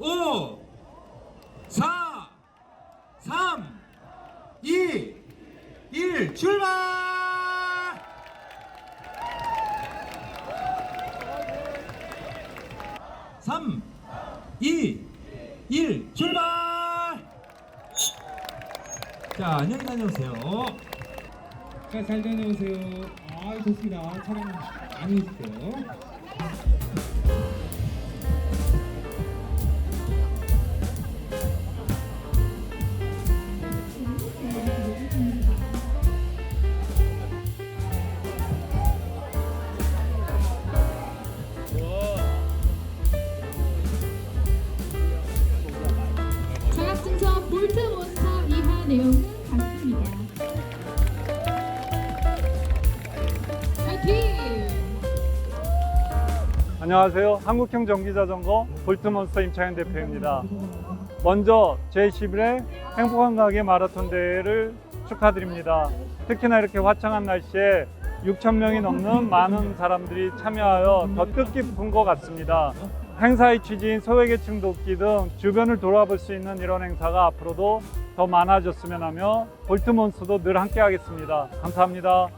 5, 4, 3, 2, 1, 출발! 3, 2, 1, 출발! 자, 안녕히 다녀오세요. 자, 잘 다녀오세요. 아, 좋습니다. 촬영 많이 해주세요. 내용은 같습니다. 안녕하세요. 한국형 전기자전거 볼트몬스터 임창현 대표입니다. 먼저 제11회 행복한 가게 마라톤 대회를 축하드립니다. 특히나 이렇게 화창한 날씨에 6천 명이 넘는 많은 사람들이 참여하여 더 뜻깊은 것 같습니다. 행사의 취지인 소외계층 돕기 등 주변을 돌아볼 수 있는 이런 행사가 앞으로도 더 많아졌으면 하며 볼트몬스터도 늘 함께 하겠습니다. 감사합니다.